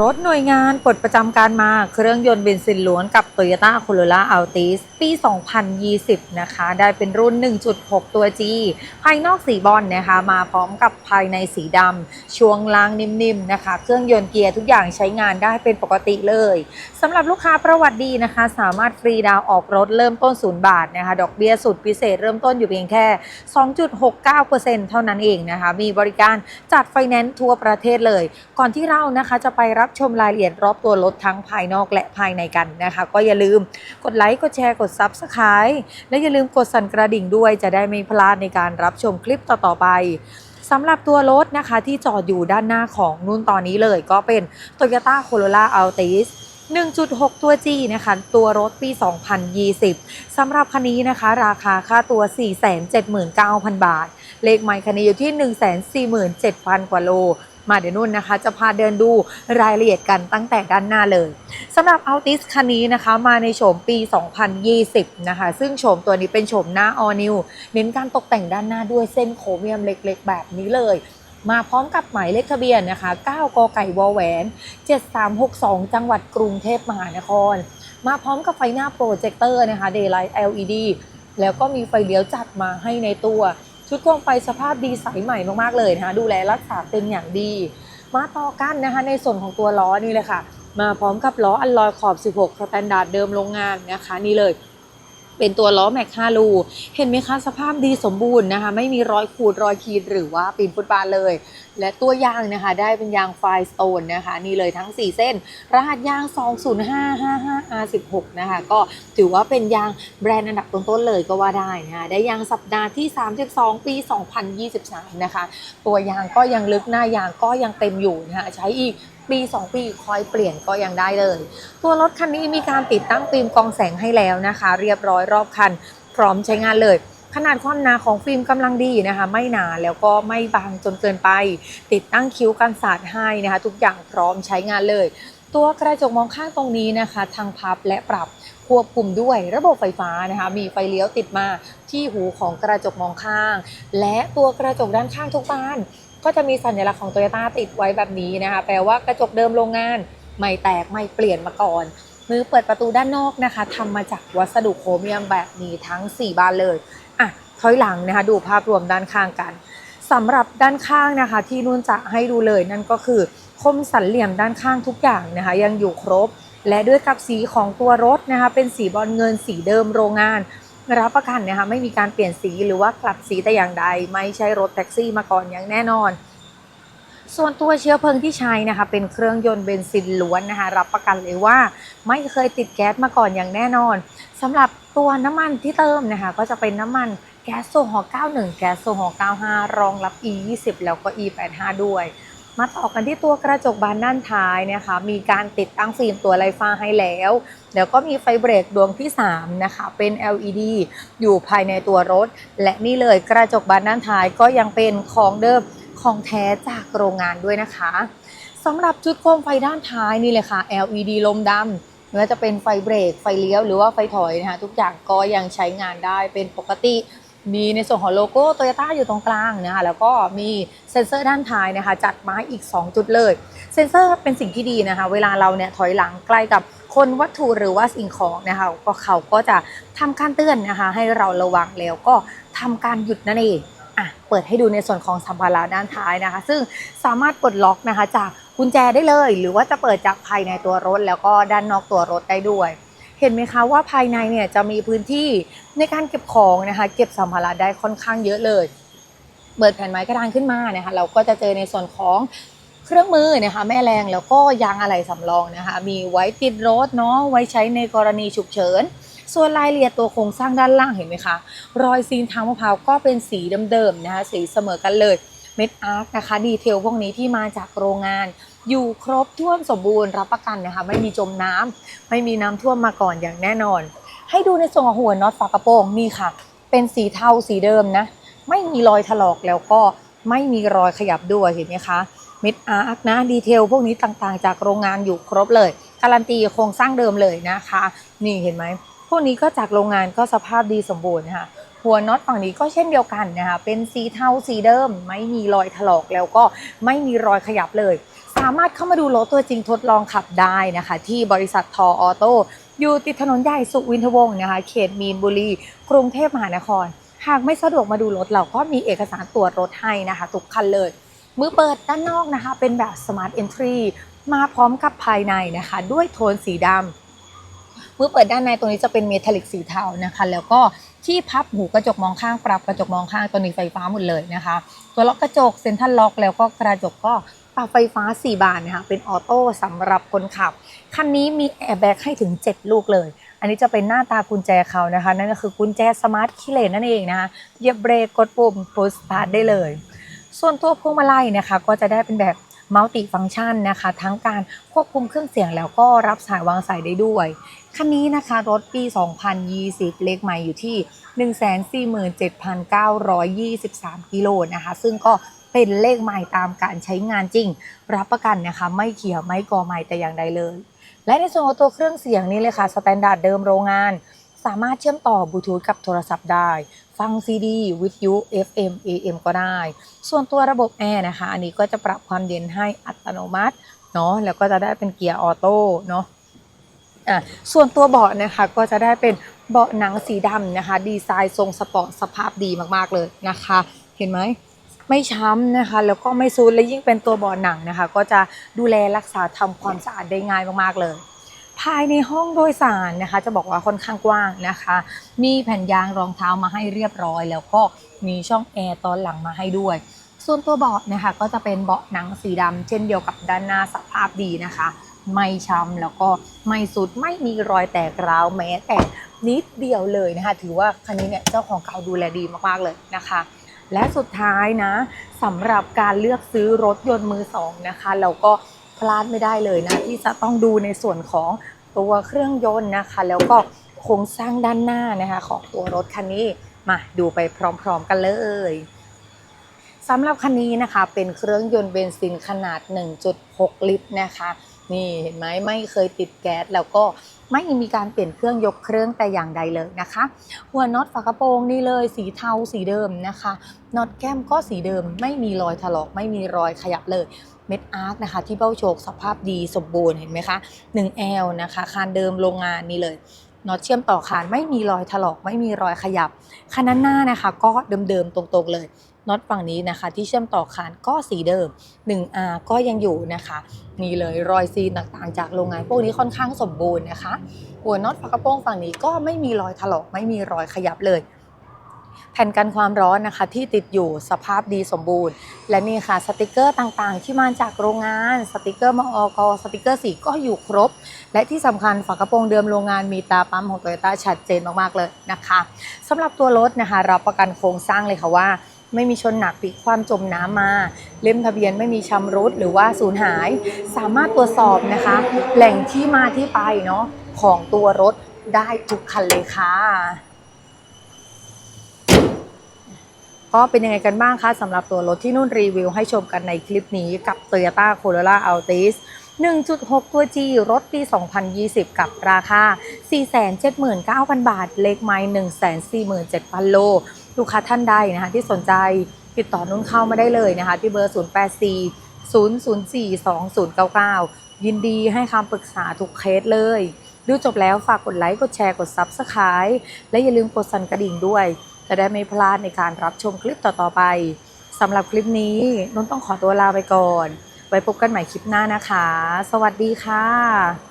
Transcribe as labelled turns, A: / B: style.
A: รถหน่วยงานปลดประจำการมาเครื่องยนต์เบนซินล้วนกับ Toyota Corolla Altis ปี 2020 นะคะ ได้เป็นรุ่น 1.6 ตัว G ภายนอกสีบอลนะคะ มาพร้อมกับภายในสีดำช่วงล่างนิ่มๆนะคะ เครื่องยนต์เกียร์ทุกอย่างใช้งานได้เป็นปกติเลยสำหรับลูกค้าประวัติดีนะคะ สามารถฟรีดาวออกรถเริ่มต้น 0 บาทนะคะ ดอกเบี้ยสุดพิเศษเริ่มต้นอยู่เพียงแค่ 2.69%เท่านั้นเองนะคะ มีบริการจัดไฟแนนซ์ทั่วประเทศเลย ก่อนที่เรานะคะจะไปรับชมรายละเอียดรอบตัวรถทั้งภายนอกและภายในกันนะคะ ก็อย่าลืมกดไลค์ กดแชร์ กด Subscribe และอย่าลืมกดสั่นกระดิ่งด้วยจะได้ไม่พลาดในการรับชมคลิปต่อๆไปสำหรับตัวรถนะคะที่จอดอยู่ด้านหน้าของนุ่นตอนนี้เลย ก็เป็น Toyota Corolla Altis 1.6 ตัว G นะคะ ตัวรถปี 2020 สำหรับคันนี้นะคะ ราคาค่าตัว 479,000 บาท เลขไมค์คันนี้อยู่ที่ 147,000 กว่าโล มาเดี๋ยวนุ่นนะคะ จะพาเดินดูรายละเอียดกันตั้งแต่ด้านหน้าเลยสำหรับ Altis คันนี้นะคะ มาในโฉมปี 2020 นะคะ ซึ่งโฉมตัวนี้เป็นโฉมหน้า All New เน้นการตกแต่งด้านหน้าด้วยเส้นโครเมียมเล็กๆ แบบนี้เลยมาพร้อมกับหมายเลขทะเบียนนะคะ 9 กไก่วแหวน 7362 จังหวัดกรุงเทพมหานคร มาพร้อมกับไฟหน้าโปรเจคเตอร์นะคะ Daylight LED แล้วก็มีไฟเลี้ยวจัดมาให้ในตัว ชุดโคมไฟสภาพดีใสใหม่มากๆเลยนะคะดูแลรักษาเป็นอย่างดี มาต่อกันนะคะในส่วนของตัวล้อนี่เลยค่ะ มาพร้อมกับล้ออัลลอยขอบ 16สแตนดาร์ดเดิมโรงงานนะคะนี่เลย เป็นตัวล้อแม็ก5ลูเห็นไหมคะสภาพดีสมบูรณ์นะคะ ไม่มีรอยขูดรอยขีดหรือว่าปีนฟุตบาทเลย และตัวยางนะคะ ได้เป็นยางไฟสโตนนะคะ นี่เลยทั้ง 4 เส้น รหัสยาง 20555R16 นะคะ ก็ถือว่าเป็นยางแบรนด์อันดับต้นๆเลยก็ว่าได้นะคะ ได้ยางสัปดาห์ที่ 32 ปี 2023 นะคะ ตัวยางก็ยังลึกหน้ายางก็ยังเต็มอยู่นะคะ ใช้อีก ปี 2 ปีคอยเปลี่ยนก็ยังได้เลย ตัวรถคันนี้มีการติดตั้งฟิล์มกองแสงให้แล้วนะคะ เรียบร้อยรอบคัน พร้อมใช้งานเลย ขนาดความหนาของฟิล์มกำลังดีนะคะ ไม่หนาแล้วก็ไม่บางจนเกินไป ติดตั้งคิ้วกันสาดให้นะคะ ทุกอย่างพร้อมใช้งานเลยตัวกระจกมองข้างตรงนี้นะคะ ทางพับและปรับควบคุมด้วยระบบไฟฟ้านะคะ มีไฟเลี้ยวติดมาที่หูของกระจกมองข้าง และตัวกระจกด้านข้างทุกบาน ก็จะมีสัญลักษณ์ของโตโยต้าติดไว้แบบนี้นะคะ แปลว่ากระจกเดิมโรงงานไม่แตกไม่เปลี่ยนมาก่อนมือเปิดประตูด้านนอกนะคะทำมาจากวัสดุโครเมียมแบบนี้ทั้ง 4 บานเลยอะถอยหลังนะคะดูภาพรวมด้านข้างกันสำหรับด้านข้างนะคะ ที่นุ่นจะให้ดูเลยนั่นก็คือคมสันเหลี่ยมด้านข้างทุกอย่างนะคะ ยังอยู่ครบ และด้วยกับสีของตัวรถนะคะ เป็นสีบอลเงินสีเดิมโรงงาน รับประกันนะคะไม่มีการเปลี่ยนสีหรือว่ากลับสีแต่อย่างใด ไม่ใช่รถแท็กซี่มาก่อนอย่างแน่นอน ส่วนตัวเชื้อเพลิงที่ใช้นะคะ เป็นเครื่องยนต์เบนซินล้วนนะคะ รับประกันเลยว่าไม่เคยติดแก๊สมาก่อนอย่างแน่นอนสำหรับตัวน้ำมันที่เติมนะคะ ก็จะเป็นน้ำมันแก๊สโซฮอล์91 แก๊สโซฮอล์95 รองรับ E20 แล้วก็ E85 ด้วย มาต่อกันที่ตัวกระจกบานด้านท้ายนะคะ มีการติดตั้งฟิล์มตัวไลฟ้าให้แล้วแล้วก็มีไฟเบรกดวงที่ 3 นะคะ เป็น LED อยู่ภายในตัวรถ และนี่เลยกระจกบานด้านท้ายก็ยังเป็นของเดิมของแท้จากโรงงานด้วยนะคะสำหรับชุดโคมไฟด้านท้ายนี่เลยค่ะ LED ลมดำไม่ว่าจะเป็นไฟเบรก ไฟเลี้ยว หรือว่าไฟถอยนะคะ ทุกอย่างก็ยังใช้งานได้เป็นปกติ มีในส่วนของโลโก้โตโยต้าอยู่ตรงกลางนะคะแล้วก็มีเซ็นเซอร์ด้านท้ายนะคะ จัดมาอีก 2 จุดเลย เซ็นเซอร์เป็นสิ่งที่ดีนะคะ เวลาเราเนี่ยถอยหลังใกล้กับคนวัตถุหรือว่าสิ่งของนะคะก็เขาก็จะทำการเตือนนะคะ ให้เราระวังแล้วก็ทำการหยุดนั่นเองอะเปิดให้ดูในส่วนของสัมภาระด้านท้ายนะคะ ซึ่งสามารถปลดล็อกนะคะจากกุญแจได้เลย หรือว่าจะเปิดจากภายในตัวรถแล้วก็ด้านนอกตัวรถได้ด้วย เห็นไหมคะว่าภายในเนี่ยจะมีพื้นที่ในการเก็บของนะคะ เก็บสัมภาระได้ค่อนข้างเยอะเลย เปิดแผ่นไม้กระดานขึ้นมานะคะเราก็จะเจอในส่วนของเครื่องมือนะคะแม่แรงแล้วก็ยางอะไหล่สำรองนะคะ มีไว้ติดรถเนาะไว้ใช้ในกรณีฉุกเฉินส่วนรายละเอียดตัวโครงสร้างด้านล่างเห็นไหมคะ รอยซีนทางมะพร้าวก็เป็นสีเดิมๆนะคะ สีเสมอกันเลยเม็ดอาร์คนะคะ ดีเทลพวกนี้ที่มาจากโรงงาน อยู่ครบถ้วนสมบูรณ์รับประกันนะคะไม่มีจมน้ำไม่มีน้ำท่วมมาก่อนอย่างแน่นอน ให้ดูในส่วนของหัวน็อตฝากระโปรงนี่ค่ะ เป็นสีเทาสีเดิมนะ ไม่มีรอยถลอกแล้วก็ไม่มีรอยขยับด้วยเห็นไหมคะเม็ดอาร์คนะดีเทลพวกนี้ต่างๆ จากโรงงานอยู่ครบเลย การันตีโครงสร้างเดิมเลยนะคะ นี่เห็นไหมพวกนี้ก็จากโรงงานก็สภาพดีสมบูรณ์นะคะหัวน็อตฝั่งนี้ก็เช่นเดียวกันนะคะเป็นสีเทาสีเดิม ไม่มีรอยถลอกแล้วก็ไม่มีรอยขยับเลย สามารถเข้ามาดูรถตัวจริงทดลองขับได้นะคะ ที่บริษัททอออโต้อยู่ติดถนนใหญ่สุวินทวงศ์นะคะ เขตมีนบุรี กรุงเทพมหานคร หากไม่สะดวกมาดูรถเราก็มีเอกสารตรวจรถให้นะคะทุกคันเลย มือเปิดด้านนอกนะคะ เป็นแบบ Smart Entry มาพร้อมกับภายในนะคะ ด้วยโทนสีดำมือเปิดด้านในตัวนี้จะเป็นเมทัลลิกสีเทานะคะ แล้วก็ที่พับหูกระจกมองข้างปรับกระจกมองข้างตัวนี้ไฟฟ้าหมดเลยนะคะ ตัวล็อกกระจกเซ็นทรัลล็อกแล้วก็กระจกก็ ปรับไฟฟ้า 4 บานนะคะเป็นออโต้สำหรับคนขับ คันนี้มีแอร์แบ็กให้ถึง 7 ลูกเลย อันนี้จะเป็นหน้าตากุญแจเขานะคะ นั่นก็คือกุญแจสมาร์ทคีเลนนั่นเองนะคะเหยียบเบรกกดปุ่มพุชสตาร์ทได้เลย ส่วนตัวพวงมาลัยนะคะก็จะได้เป็นแบบมัลติฟัง c t ชันนะคะ ทั้งการควบคุมเครื่องเสียงแล้วก็รับสายวางสายได้ด้วย คันนี้นะคะรถปี 2020 เลขใหม่อยู่ที่ 147,923 กิโลนะคะ ซึ่งก็ เป็นเลขใหม่ตามการใช้งานจริง รับประกันนะคะ ไม่เขียวไม่กอใหม่แต่อย่างใดเลย และในส่วนของตัวเครื่องเสียงนี่เลยค่ะสแตนดาร์ดเดิมโรงงาน สามารถเชื่อมต่อบลูทูธกับโทรศัพท์ได้ ฟังซีดีวิทยุ FM AM ก็ได้ ส่วนตัวระบบแอร์นะคะ อันนี้ก็จะปรับความเย็นให้อัตโนมัติเนาะแล้วก็จะได้เป็นเกียร์ออโต้เนาะอะส่วนตัวเบาะนะคะก็จะได้เป็นเบาะหนังสีดำนะคะ ดีไซน์ทรงสปอร์ตสภาพดีมากๆเลยนะคะ เห็นไหม ไม่ช้ำนะคะ แล้วก็ไม่ซูดและยิ่งเป็นตัวเบาะหนังนะคะ ก็จะดูแลรักษาทำความสะอาดได้ง่ายมากๆเลย ภายในห้องโดยสารนะคะ จะบอกว่าค่อนข้างกว้างนะคะ มีแผ่นยางรองเท้ามาให้เรียบร้อย แล้วก็มีช่องแอร์ตอนหลังมาให้ด้วยส่วนตัวเบาะนะคะก็จะเป็นเบาะหนังสีดำเช่นเดียวกับด้านหน้าสภาพดีนะคะ ไม่ช้ำแล้วก็ไม่สุดไม่มีรอยแตกร้าวแม้แต่นิดเดียวเลยนะคะ ถือว่าคันนี้เนี่ยเจ้าของเก่าดูแลดีมากๆเลยนะคะ และสุดท้ายนะสำหรับการเลือกซื้อรถยนต์มือสองนะคะเราก็พลาดไม่ได้เลยนะ ที่จะต้องดูในส่วนของตัวเครื่องยนต์นะคะ แล้วก็โครงสร้างด้านหน้านะคะของตัวรถคันนี้มาดูไปพร้อมๆกันเลยสำหรับคันนี้นะคะเป็นเครื่องยนต์เบนซินขนาด 1.6 ลิตรนะคะ นี่เห็นไหมไม่เคยติดแก๊สแล้วก็ ไม่มีการเปลี่ยนเครื่องยกเครื่องแต่อย่างใดเลยนะคะ หัวน็อตฝากระโปรงนี่เลยสีเทาสีเดิมนะคะน็อตแก้มก็สีเดิม ไม่มีรอยถลอกไม่มีรอยขยับเลยเม็ดอาร์คนะคะที่เบ้าโชคสภาพดีสมบูรณ์เห็นไหมคะ 1 L นะคะ คานเดิมโรงงานนี่เลยน็อตเชื่อมต่อคานไม่มีรอยถลอกไม่มีรอยขยับคันนั้นหน้านะคะ ก็เดิมๆตรงๆเลย น็อตฝั่งนี้นะคะ ที่เชื่อมต่อคานก็สีเดิม 1R ก็ยังอยู่นะคะนี่เลยรอยซีนต่างๆ จากโรงงานพวกนี้ค่อนข้างสมบูรณ์นะคะ หัวน็อตฝากระโปรงฝั่งนี้ก็ไม่มีรอยถลอกไม่มีรอยขยับเลย แผ่นกันความร้อนนะคะ ที่ติดอยู่สภาพดีสมบูรณ์ และนี่ค่ะสติกเกอร์ต่างๆ ที่มาจากโรงงานสติกเกอร์มอกสติกเกอร์สีก็อยู่ครบ และที่สำคัญฝากระโปรงเดิมโรงงานมีตาปั๊มของโตโยต้าชัดเจนมากๆเลยนะคะสำหรับตัวรถนะคะรับประกันโครงสร้างเลยค่ะว่า ไม่มีชนหนักพลิกความจมน้ำมา เล่มทะเบียนไม่มีชำรุดหรือว่าสูญหาย สามารถตรวจสอบนะคะ แหล่งที่มาที่ไปเนาะของตัวรถได้ทุกคันเลยค่ะก็เป็นยังไงกันบ้างคะสำหรับตัวรถที่นุ่นรีวิวให้ชมกันในคลิปนี้กับ Toyota Corolla Altis 1.6 ตัว G รถปี 2020 กับราคา 479,000 บาท เลขไม้147,000 โล ลูกค้าท่านใดนะคะที่สนใจติดต่อนุ่นเข้ามาได้เลยนะคะ ที่เบอร์ 084 004 2099 ยินดีให้คำปรึกษาทุกเคสเลย ดูจบแล้วฝากกดไลค์กดแชร์กด Subscribe และอย่าลืมกดสั่นกระดิ่งด้วย จะได้ไม่พลาดในการรับชมคลิปต่อๆไปสำหรับคลิปนี้นุ่นต้องขอตัวลาไปก่อน ไว้พบกันใหม่คลิปหน้านะคะ สวัสดีค่ะ